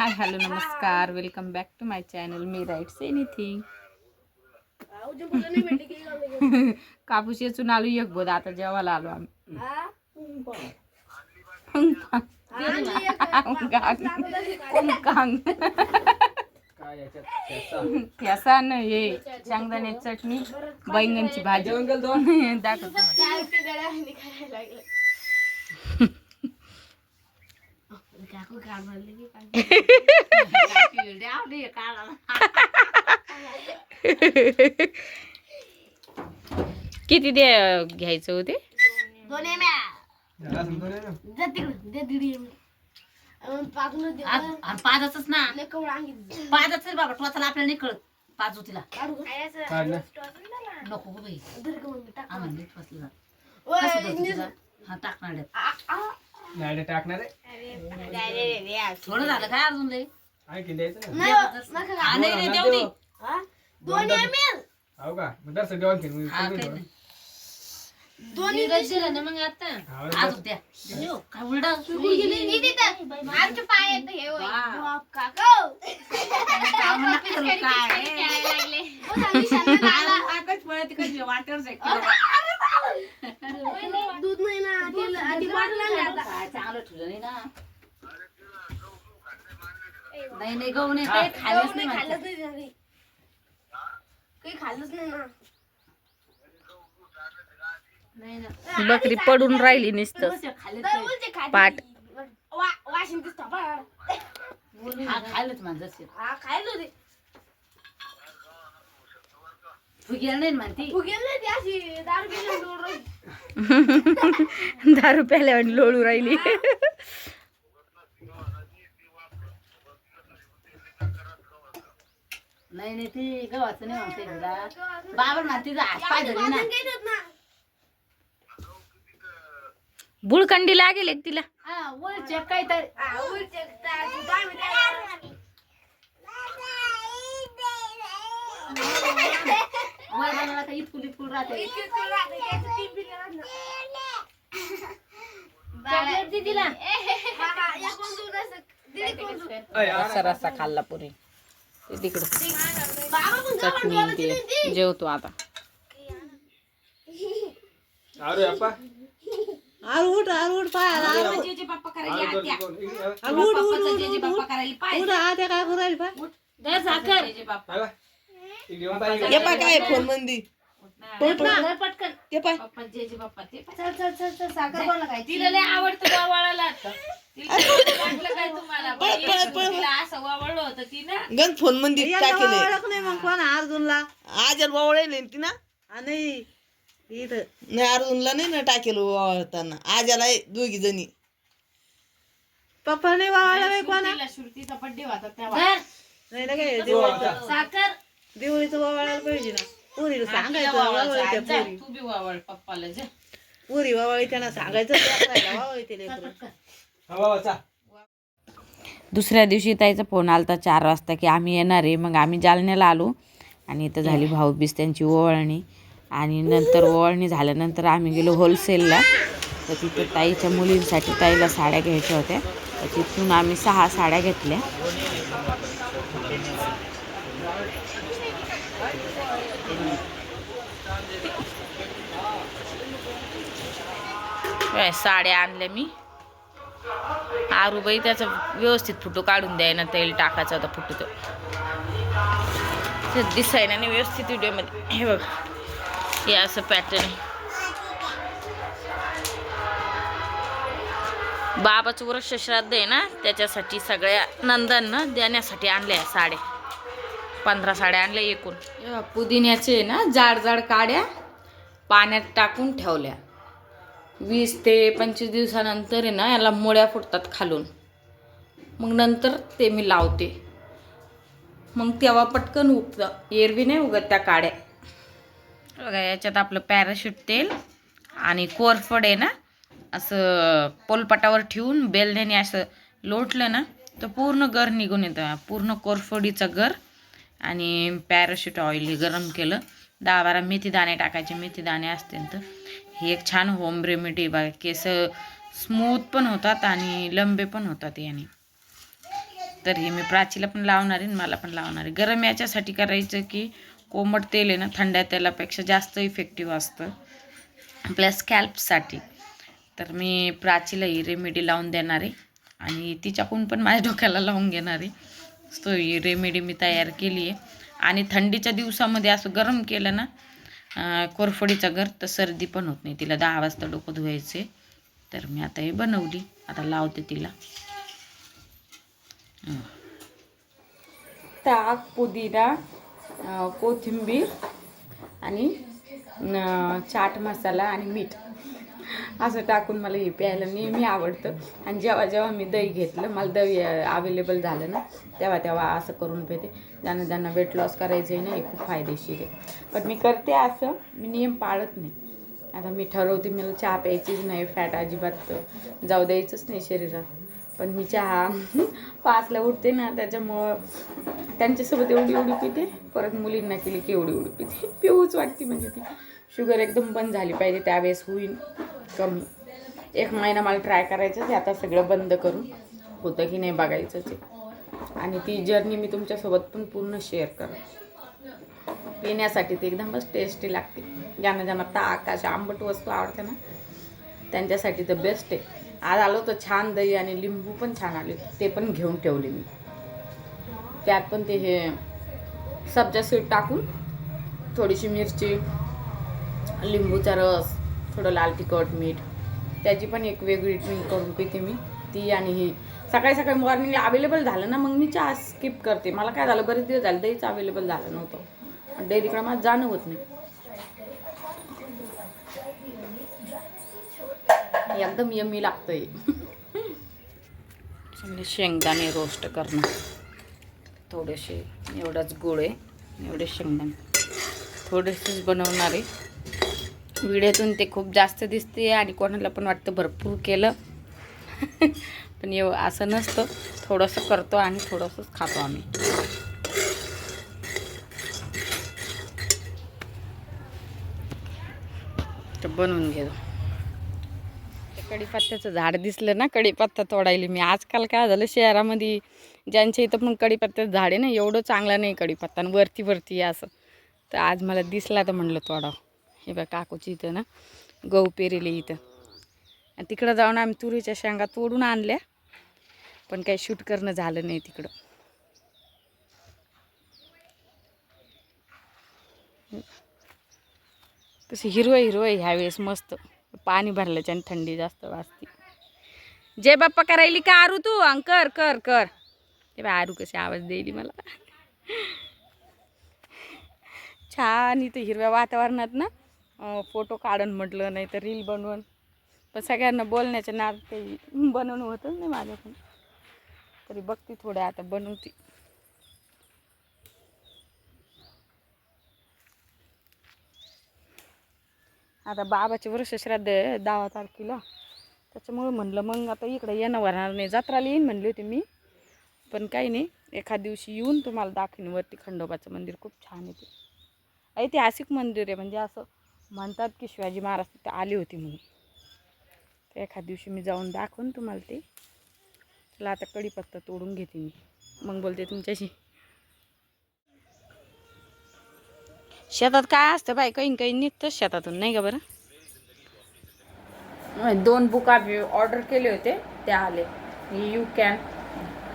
हाय hello नमस्कार. Welcome back to my channel me writes anything कापूस येचून आलो एक बोध आता जेवायला आलो आम्ही? ठेसा न हे शेंगदाण्याची चटणी बैंगनची भाजी. जेवण किती दे घ्यायचं होते? याला समजून ना. पाचच ना. पाचच बाबा टोचाला आपल्याला नाही कळत. पाच तिला. नको बाई. हा टाकणार आहे. नाही रे, टाकणार आहे थोडं झालं काय अजून लय द्यायचं ना हा, नाही. नाही देऊ दे दोन हो का? मग दर्शन जेवण केलं हा, मग नाही. हा, अजून द्या देऊ. काय उलडा दूध नाही ना आधी आता. चांगलं नाही ना नाही नाही गहू नाही काही खाल्लंच नाही. खाल्लंच नाही त्याने. काही खाल्लंच नाही ना नाही ना बकरी पडून राहिली नुसतं खाल्लंच तर नाही. बोलते खाती. पाट वा- वाशिंग दिसतो बा. हा खाल्लंच माझं जसं. हा, खायला होते. नाही म्हणती. फुगेल नाही ती अशी दारू राहिली. प्याल्यावर लोळू राहिली. नाही नाही ती गव्हाचं नाही म्हणते तुला बाबा म्हणते तिचा हात पाय धरी ना. बुळकंडी लागेल एक तिला. हा वरच्या काय तर. काय बनवला का इतकुल इतकुल राहते. रस्सा रस्सा खाल्ला पुरी. तिकडं. चटणी ती. जेवतो आता. आरू अप्पा उठ उठ पाय आरू जेजे बाप्पा करायची आरू आत्या कोण- इकडे, आ- उठ बाप्पा करायला पाय उठ आत्या काय करू राहिली पाय दर साखर. जेजे बाप्पा आला. इकडे येऊन पाय इकडे. ये पाय काय फोन मंदी पटकन ये पाय बाप्पा जेजे बाप्पा ते पाय. चल चल चल चल साखर कोणाला खायची? तिला लय आवडतं वावळाला तिला वाटलं काय तुम्हाला बाई, तिला असं वावळलं होतं ती ना गंज फोन मंदी यांना टाकेले ओळख नाही मग कोण अर्जुनला आज वावळेले ती ना नाही इथं नाही अर्जुनला नाही ना टाकेल वावळताना आज आला दोघी जणी पप्पा नाही वावायला बाई कोणा श्रुतीचा होता तेव्हा. नाही ना काय. साखर दिवाळीचं वावायला पाहिजे ना. पुरीला सांगायचं पुरी. तू बी वावळ पप्पाला जा. पुरी वावळी त्यांना सांगायचं वावळते लेकरं. हा. दुसऱ्या दिवशी ताईचा फोन आलता चार वाजता की आम्ही येणार आहे. मग आम्ही जालन्याला आलो आणि इथं झाली भाऊबीज त्यांची ओवाळणी. आणि नंतर ओवाळणी झाल्यानंतर आम्ही गेलो होलसेलला. तर तिथं ताईच्या मुलींसाठी ताईला साड्या घ्यायच्या होत्या. तर तिथून आम्ही सहा साड्या घेतल्या. साड्या आणल्या मी. आरूबाई त्याचा व्यवस्थित फोटो काढून द्यायना तेल टाकायचा होता फोटो तो. ते दिसायना आणि व्यवस्थित व्हिडिओमध्ये. हे बघ हे असं पॅटर्न आहे. बाबाचं वृक्ष श्राद्ध आहे ना त्याच्यासाठी सगळ्या नंदांना देण्यासाठी आणल्या साड्या. पंधरा साड्या आणल्या एकूण. पुदिन्याचे आहे ना जाड जाड काड्या पाण्यात टाकून ठेवल्या. वीस ते पंचवीस दिवसानंतर आहे ना याला मुळ्या फुटतात खालून. मग नंतर ते मी लावते. मग तेव्हा पटकन उगतं. एरवी नाही उगत त्या काड्या. बघा याच्यात आपलं पॅराशूट तेल आणि कोरफड आहे ना असं पोलपाटावर ठेवून बेलण्याने असं लोटलं ना तर पूर्ण गर निघून येतं. पूर्ण कोरफडीचं गर आणि पॅराशूट ऑइल गरम केलं. दहा बारा मेथी दाणे टाकायचे. मेथी दाणे असतील तर. ही एक छान होम रेमेडी बघा केस स्मूथ पण होतात आणि लंबे पण होतात याने. तर हे मी प्राचीला पण लावणार आहे आणि मला पण लावणार आहे. गरम याच्यासाठी करायचं की कोमट तेल आहे ना थंड्या तेलापेक्षा जास्त इफेक्टिव्ह असतं. आपल्या स्कॅल्पसाठी तर मी प्राचीला ही रेमेडी लावून देणार आहे. आणि तिच्याकडून पण माझ्या डोक्याला लावून घेणार आहे. सो ही रेमेडी मी तयार केली आहे. आणि थंडीच्या दिवसामध्ये असं गरम केलं ना कोरफडीचं घर तर सर्दी पण होत नाही. तिला दहा वाजता डोकं धुवायचे तर मी आता हे बनवली. आता लावते तिला. ताक पुदिना कोथिंबीर आणि चाट मसाला आणि मीठ. असं टाकून मला हे प्यायला नेहमी आवडतं. आणि जेव्हा जेव्हा मी दही घेतलं मला दही अवेलेबल झालं ना तेव्हा तेव्हा असं करून पिते. ज्यांना ज्यांना वेट लॉस करायचं आहे ना हे खूप फायदेशीर आहे. पण मी करते असं मी नियम पाळत नाही. आता मी ठरवते मला चहा प्यायचीच नाही फॅट अजिबात जाऊ द्यायचंच नाही शरीरात. पण मी चहा पाचला उठते ना त्याच्यामुळं त्यांच्यासोबत एवढी एवढी पिते. परत मुलींना केली की एवढी एवढी पिते. पिऊच वाटते म्हणजे ती. शुगर एकदम बंद झाली पाहिजे त्यावेळेस होईल कमी. एक महिना मला ट्राय करायचं आहे आता सगळं बंद करून. होतं की नाही बघायचंच आहे. आणि ती जर्नी मी तुमच्यासोबत पण पूर्ण शेअर करेन पिण्यासाठी ते एकदमच टेस्टी लागते. ज्यांना ज्यांना ताक अशा आंबट वस्तू आवडते ना त्यांच्यासाठी तर बेस्ट आहे. आज आलो तर छान दही आणि लिंबू पण छान आले ते पण घेऊन ठेवले मी. त्यात पण ते हे सब्जा सीड टाकून थोडीशी मिरची लिंबूचा रस थोडं लाल तिखट मीठ. त्याची पण एक वेगळी ड्रिंक करून पिते मी. ती आणि ही. सकाळी सकाळी मॉर्निंगला अवेलेबल झालं ना मग मी चहा स्किप करते. मला काय झालं बरेच दिवस झाले दहीच अवेलेबल झालं नव्हतं. डेअरीकडे माझं जाणं होत नाही. एकदम यमी लागतंय. शेंगदाणे रोस्ट करणं थोडेसे एवढाच गोळे आहे. एवढे शेंगदाणे. थोडेसेच बनवणारे व्हिडिओतून ते खूप जास्त दिसते आणि कोणाला पण वाटतं भरपूर केलं. पण एव असं नसतं. थोडंसं करतो आणि थोडंसंच खातो आम्ही. तर बनवून घेतो. ते कढीपत्त्याचं झाड दिसलं ना कढीपत्ता तोडायला. मी आजकाल काय झालं शहरामध्ये ज्यांच्या इथं पण कढीपत्त्याचं झाड आहे ना एवढं चांगला नाही कढीपत्ता. आणि वरती वरती आहे असं. तर आज मला दिसला तर म्हणलं तोडाव. हे बघा काकूची इथं ना गहू पेरेले इथं. आणि तिकडं जाऊन आम्ही तुरीच्या शेंगा तोडून आणल्या. पण काही शूट करणं झालं नाही तिकडं. तसे हिरवं हिरवं ह्यावेळेस मस्त. पाणी भरल्याच्या आणि थंडी जास्त वाजते. जय बाप्पा करायली का आरू तू? अंग कर कर कर. ते बा आरू कशी आवाज देईली मला. छान इथं हिरव्या वातावरणात ना. फोटो काढून म्हटलं नाही तर रील बनवून. पण सगळ्यांना बोलण्याच्या नार काही बनवणं होतच नाही माझ्याकडून. तरी बघते थोड्या आता बनवते. आता बाबाचे वर्ष श्राद्ध आहे दहा तारखेला. त्याच्यामुळं म्हणलं मग आता इकडे येणं होणार नाही जत्राला येईन म्हणली होती मी. पण काही नाही एखाद दिवशी येऊन तुम्हाला दाखवीन वरती खंडोबाचं मंदिर खूप छान आहे ते. ऐतिहासिक मंदिर आहे म्हणजे असं म्हणतात की शिवाजी महाराज तिथे आले होते म्हणून. तर एखाद दिवशी मी जाऊन दाखवून तुम्हाला ते. चला आता कढीपत्ता तोडून घेते मी. मग बोलते तुमच्याशी. शेतात काय असतं बाई? काही काही निघतं शेतातून नाही का बरं? दोन बुक आम्ही ऑर्डर केले होते ते आले. यू कॅन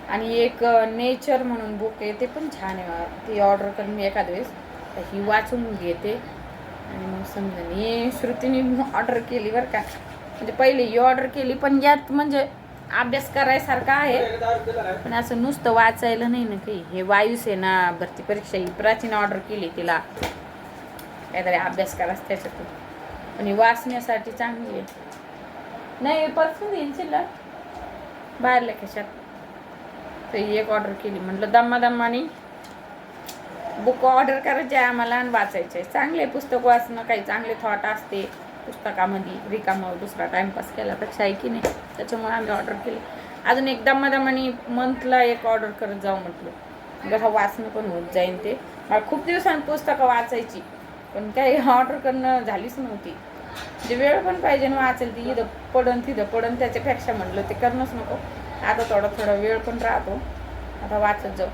आणि एक नेचर म्हणून बुक आहे ते पण छान आहे. ती ऑर्डर करून मी एखाद वेळेस ही वाचून घेते. आणि मग समजा मी श्रुतीने ऑर्डर केली बरं का. म्हणजे पहिले ही ऑर्डर केली पण यात म्हणजे अभ्यास करायसारखा आहे. पण असं नुसतं वाचायला नाही ना काही. हे वायुसेना भरती परीक्षा ही प्राचीन ऑर्डर केली तिला. काहीतरी अभ्यास करायचं त्याच्यातून. पण ही वाचण्यासाठी चांगली आहे. नाही परसून येईल शिल्लक बाहेरल्या कशात तर ही एक ऑर्डर केली. म्हटलं दम्मा दम्मानी. बुक ऑर्डर करायचे आहे आम्हाला आणि वाचायचे आहे. चांगले पुस्तक वाचणं काही चांगले थॉट असते. पुस्तकामध्ये रिकामावर दुसरा टाइमपास केल्यापेक्षा आहे की नाही? त्याच्यामुळे आम्ही ऑर्डर केली. अजून एकदा दम्मा दम्मानी मंथला एक ऑर्डर करत जाऊ म्हटलं. जसं वाचणं पण होत जाईन ते. मला खूप दिवसांनी पुस्तकं वाचायची. पण काही ऑर्डर करणं झालीच नव्हती. जे वेळ पण पाहिजे ना वाचेल. ती इथं पडन तिथं पडन त्याच्यापेक्षा म्हटलं ते करणंच नको. आता थोडा थोडा वेळ पण राहतो. आता वाचत जाऊ.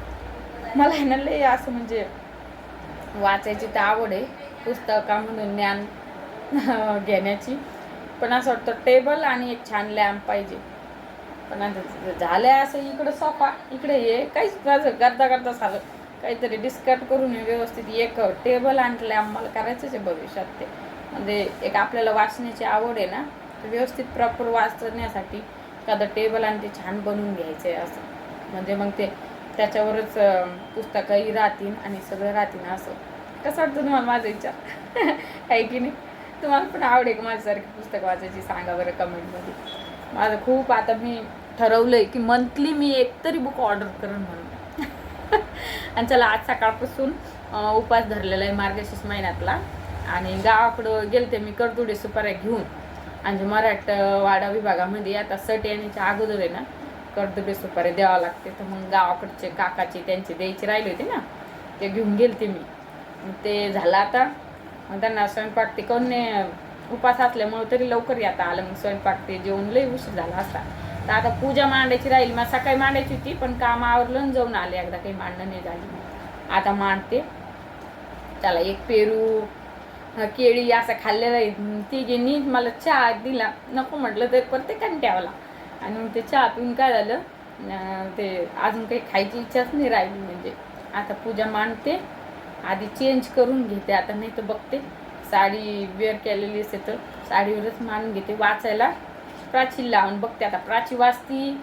मला आहे ना लय असं म्हणजे वाचायची तर आवड आहे पुस्तकामधून ज्ञान घेण्याची. पण असं वाटतं टेबल आणि एक छान लॅम्प पाहिजे. पण आता झालंय असं इकडं सोफा इकडे ये काहीच माझं करता करता झालं. काहीतरी डिस्कट करून व्यवस्थित एक टेबल आणि लॅम्प मला करायचंच आहे भविष्यात ते. म्हणजे एक आपल्याला वाचण्याची आवड आहे ना तर व्यवस्थित प्रॉपर वाचण्यासाठी एखादं टेबल आणि ते छान बनवून घ्यायचं आहे असं. म्हणजे मग ते त्याच्यावरच पुस्तकंही राहतील आणि सगळं राहतील असं. कसं वाटतं तुम्हाला माझा विचार? आहे की नाही? तुम्हाला पण आवडेल का माझ्यासारखी पुस्तक वाचायची सांगा बरं कमेंटमध्ये? माझं खूप आता मी ठरवलं आहे की मंथली मी एक तरी बुक ऑर्डर करेन म्हणून. आणि चला आज सकाळपासून उपास धरलेला आहे मार्गशीर्ष महिन्यातला. आणि गावाकडं गेलते मी कर्तुडे सुपाऱ्या घेऊन. आणि मराठवाडा विभागामध्ये आता सट येण्याच्या अगोदर आहे ना कर्दबे सुपारी द्यावं लागते. तर मग गावाकडचे काकाचे त्यांचे द्यायचे राहिले होते ना. ते घेऊन गेलते मी. ते झालं आता. मग त्यांना स्वयंपाक ते कोणने उपास असल्यामुळं तरी लवकर येता आलं. मग स्वयंपाक ते जेवण लई उशीर झाला असता तर आता पूजा मांडायची राहील. मग सकाळी मांडायची होती पण काम आवरलं जाऊन आले. एकदा काही मांडणं नाही झाली. आता मांडते. त्याला एक पेरू केळी असं खाल्लेलं आहे. तिघींनी मला चहा दिला. नको म्हटलं तर प्रत्येकाने ठेवला आणि मग ते चहा पिऊन काय झालं? ते अजून काही खायची इच्छाच नाही राहिली म्हणजे. आता पूजा मांडते आधी चेंज करून घेते. आता नाही तर बघते. साडी वेअर केलेली असते तर साडीवरच मांडून घेते वाचायला. प्राची लावून बघते. आता प्राची वाचती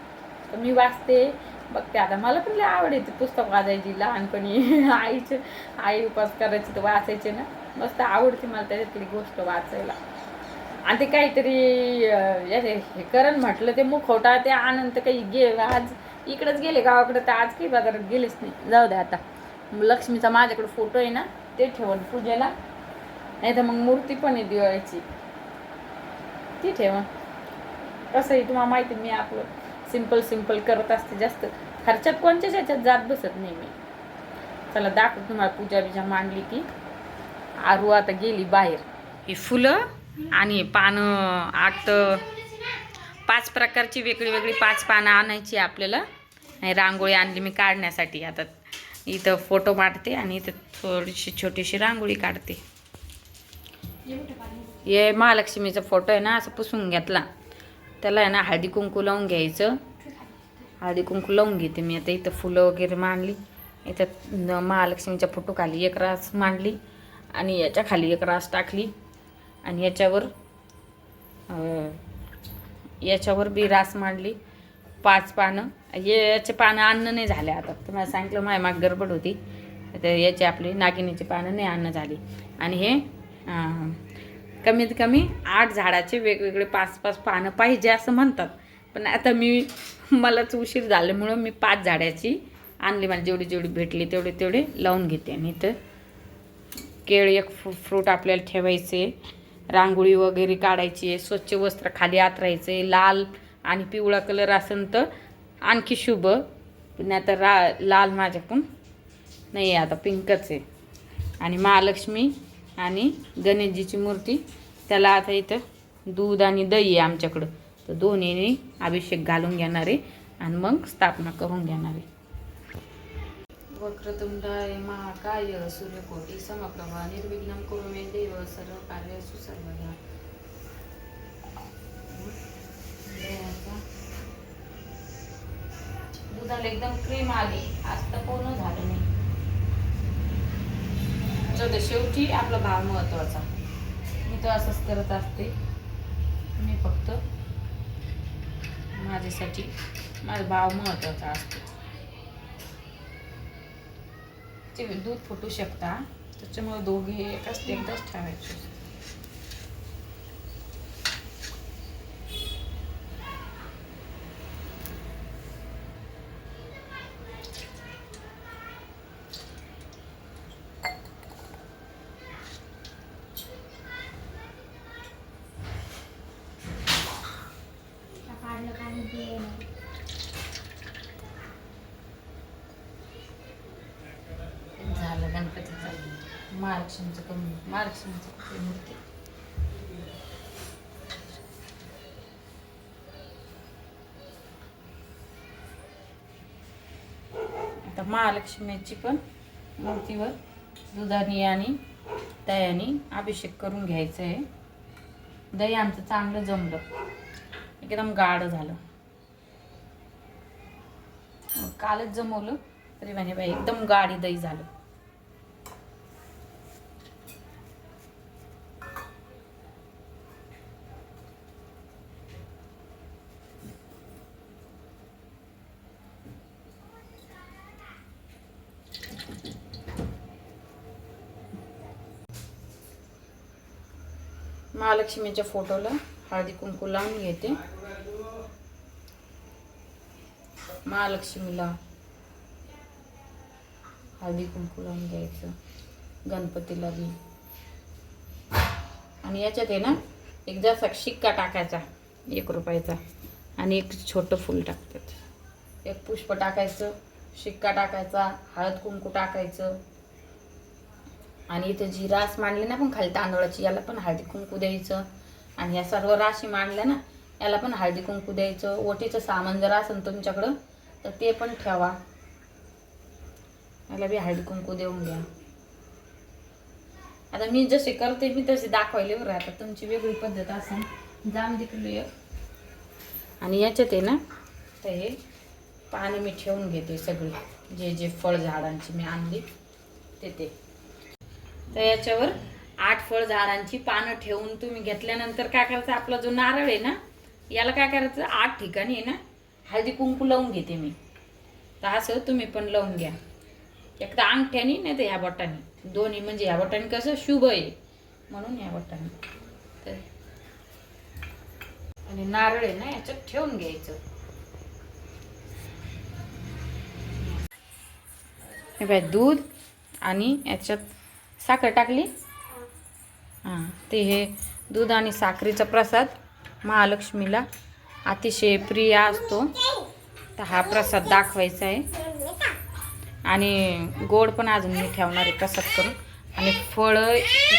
तर मी वाचते. बघते. आता मला पण लय आवड येते पुस्तक वाचायची. लहानपणी आईचे आई उपास करायची तर वाचायचे ना. मस्त आवडते मला त्याच्यातली गोष्ट वाचायला. आणि ते काहीतरी हे करण म्हटलं ते मुखवटा ते आनंद काही गे आज इकडंच गेले गावाकडे तर आज काही बाजारात गेलेच नाही. जाऊ दे आता. लक्ष्मीचा माझ्याकडे फोटो आहे ना ते ठेवण पूजेला. नाही तर मग मूर्ती पण आहे दिवाळीची. ती ठेवण. कसंही तुम्हाला माहिती आहे, मी आपलं सिंपल सिंपल करत असते जास्त. खर्चात कोणत्याच ह्याच्यात जात बसत नाही मी. चला दाखव तुम्हाला पूजा बिजा मांडली की. आरू आता गेली बाहेर. ही फुलं आणि पानं आठ पाच प्रकारची वेगळी वेगळी पाच पानं आणायची आपल्याला. आणि रांगोळी आणली मी काढण्यासाठी. आता इथं फोटो मारते आणि इथं थोडीशी छोटीशी रांगोळी काढते. हे महालक्ष्मीचा फोटो आहे ना असं पुसून घेतला. त्याला आहे ना हळदी कुंकू लावून घ्यायचं. हळदी कुंकू लावून घेते मी. आता इथं फुलं वगैरे मांडली. इथं महालक्ष्मीच्या फोटो खाली एक रास मांडली. आणि याच्या खाली एक रास टाकली. आणि याच्यावर याच्यावर बी रास मांडली. पाच पानं. याचे पानं अन्न नाही झाले आता. तुम्हाला सांगितलं माझ्या माग गडबड होती. तर याचे आपली नागिनीची पानं नाही अन्न झाली. आणि हे कमीत कमी आठ झाडाचे वेगवेगळे पाच पाच पानं पाहिजे असं म्हणतात. पण आता मी मलाच उशीर झाल्यामुळं मी पाच झाडाची आणली. मला जेवढी जेवढी भेटली तेवढे तेवढे लावून घेते. आणि इथं केळ एक फ्रूट आपल्याला ठेवायचे. रांगोळी वगैरे काढायची आहे स्वच्छ वस्त्र खाली आतरायचं आहे लाल आणि पिवळा कलर असेल तर आणखी शुभ. नाही तर रा लाल माझ्याकडून नाही आहे आता पिंकच आहे. आणि महालक्ष्मी आणि गणेशजीची मूर्ती त्याला आता इथं दूध आणि दही आहे आमच्याकडं. तर दोन्हीने अभिषेक घालून घेणार आहे आणि मग स्थापना करून घेणार आहे. वक्रतुंडाय महाकाय सूर्यकोटी समप्रभा निर्विघ्न कुरु मे देव सर्व कार्य सुसर्वदा दुधाला एकदम क्रीम आली. आज तर पूर्ण झालं नाही. जाऊ शेवटी आपला भाव महत्त्वाचा. मी तो असंच करत असते. मी फक्त माझ्यासाठी माझा भाव महत्त्वाचा असतो. ते दूध फुटू शकता. त्याच्यामुळे दोघे एकच एकदाच ठेवायचे काढलं काढून ते येणार. झालं गणपतीचं महालक्ष्मीचं कमी महालक्ष्मीचं कमी मूर्ती महालक्ष्मीची पण मूर्तीवर दुधाने आणि दह्याने अभिषेक करून घ्यायचं आहे दही आमचं चांगलं जमलं. एकदम गाढ झालं. कालच जमवलं तरी म्हणे बाई एकदम गाडी दही झालं. महालक्ष्मीच्या फोटोला हळदी कुंकू लावून घेते. महालक्ष्मीला हळदी कुंकू लावून घ्यायचं. गणपतीला बी. आणि याच्यात आहे ना एक जसा शिक्का टाकायचा एक रुपयाचा. आणि एक छोटं फूल टाकतात. एक पुष्प टाकायचं शिक्का टाकायचा हळद कुंकू टाकायचं. आणि इथे जी रास मांडली ना पण खाली तांदळाची याला पण हळदी कुंकू द्यायचं. आणि या सर्व राशी मांडल्या ना याला पण हळदी कुंकू द्यायचं. ओटीचं सामान जर असेल तुमच्याकडं तर ते पण ठेवा. याला बी हळदी कुंकू देऊन घ्या. आता मी जसे करते मी तसे दाखवायले बरं आता तुमची वेगळी पद्धत असेल. जाम दिकली आणि याच्यात आहे ना तर हे पानं मी ठेवून घेते सगळी. जे जे फळ झाडांची मी आणली ते ते. तर याच्यावर आठ फळ झाडांची पानं ठेवून तुम्ही घेतल्यानंतर काय करायचं? आपला जो नारळ आहे ना याला काय करायचं? आठ ठिकाणी आहे ना हळदी कुंकू लावून घेते मी. तर असं तुम्ही पण लावून घ्या. एकदा अंगठ्यानी नाही तर ह्या बोटाने. दोन्ही म्हणजे ह्या बोटाने कसं? शुभ आहे. म्हणून ह्या बोटाने. तर आणि नारळ आहे ना याच्यात ठेवून घ्यायचं. हे बाय दूध आणि याच्यात साखर टाकली? हां ते हे दूध आणि साखरेचा प्रसाद महालक्ष्मीला. अतिशय प्रिय असतो. तर हा प्रसाद दाखवायचा आहे. आणि गोड पण अजून मी ठेवणार आहे प्रसाद करून. आणि फळं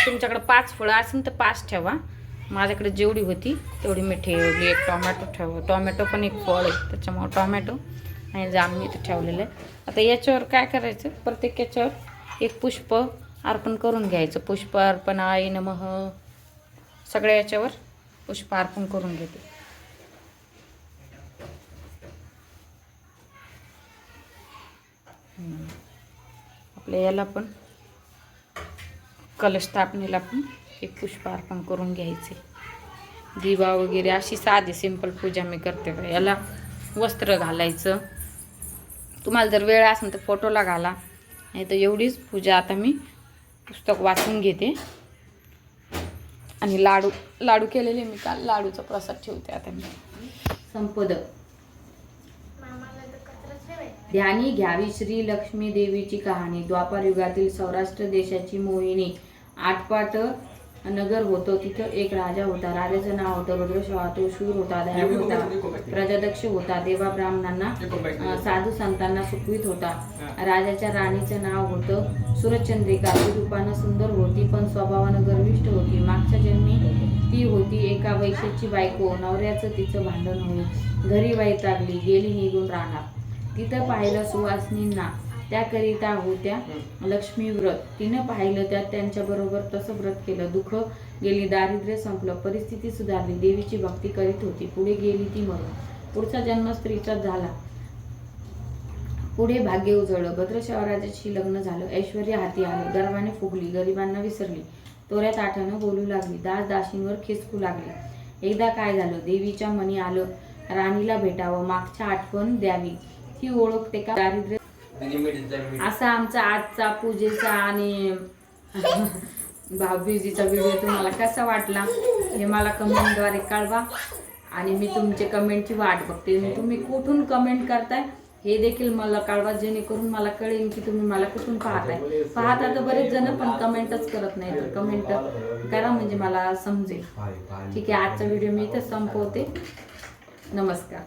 तुमच्याकडे पाच फळं असेल तर पाच ठेवा. माझ्याकडे जेवढी होती तेवढी मी ठेवली एक टोमॅटो ठेव टोमॅटो पण एक फळ आहे. त्याच्यामुळं टोमॅटो आणि जाम मी इथं ठेवलेलं आहे. आता याच्यावर काय करायचं? प्रत्येक याच्यावर एक पुष्प अर्पण करून घ्यायचं. पुष्प अर्पण आई नमः. सगळ्या याच्यावर पुष्प अर्पण करून घेते. आपल्या याला पण कलश स्थापनेला पण एक पुष्प अर्पण करून घ्यायचे. दिवा वगैरे अशी साधी सिंपल पूजा मी करते याला वस्त्र घालायचं. तुम्हाला जर वेळ असेल तर फोटोला घाला. नाही तर एवढीच पूजा आता मी पुस्तक वाचून घेते. आणि लाडू लाडू केलेले मी काल. लाडूचा प्रसाद ठेवते आता मी. संपद. ध्यानी घ्यावी श्री लक्ष्मी देवीची कहाणी. द्वापार युगातील सौराष्ट्र देशाची मोहिनी. आटपाट नगर होतं तिथं एक राजा होता राजाचं नाव होतं रुद्रश्वा तो शूर होता दयाळू होता प्रजादक्ष होता देवा ब्राह्मणांना साधू संतांना सुखवीत होता. राजाच्या राणीचं नाव होतं सुरचंद्रिका ती रूपानं सुंदर होती पण स्वभावानं गर्विष्ठ होती. मागच्या जन्मी ती होती एका वैश्याची बायको. नवऱ्याचं तिचं भांडण होईल. घरी वैतागली गेली निघून राहणार. तिथं पाहिलं सुवासनींना त्याकरिता होत्या. लक्ष्मी व्रत. तिनं पाहिलं त्यात त्यांच्या बरोबर तसं व्रत केलं. दुःख गेली दारिद्र्य संपलं. परिस्थिती सुधारली. देवीची भक्ती करीत होती. पुढे गेली ती मरून पुढचा जन्म स्त्रीचा झाला. पुढे भाग्य उजळलं. भद्रशवराजाशी लग्न झालं. ऐश्वर्य हाती आलं. गर्वाने फुगली. गरिबांना विसरली. तोऱ्या ताठानं बोलू लागली. दास दाशींवर खेचकू लागली. एकदा काय झालं? देवीच्या मनी आलं. राणीला भेटावं. मागच्या आठवण द्यावी. ही ओळखते का? दारिद्र्य असा आमचा आजचा पूजेचा आणि भाऊबीजीचा व्हिडिओ तुम्हाला कसा वाटला हे मला कमेंटद्वारे कळवा. आणि मी तुमचे कमेंटची वाट बघते. तुम्ही कुठून कमेंट करताय हे देखील मला कळवा जेणेकरून मला कळेल की तुम्ही मला कुठून पाहताय. पाहता तर बरेच जण पण कमेंटच करत नाही तर कमेंट करा म्हणजे मला समजेल. ठीक आहे आजचा व्हिडिओ मी इथं संपवते. नमस्कार.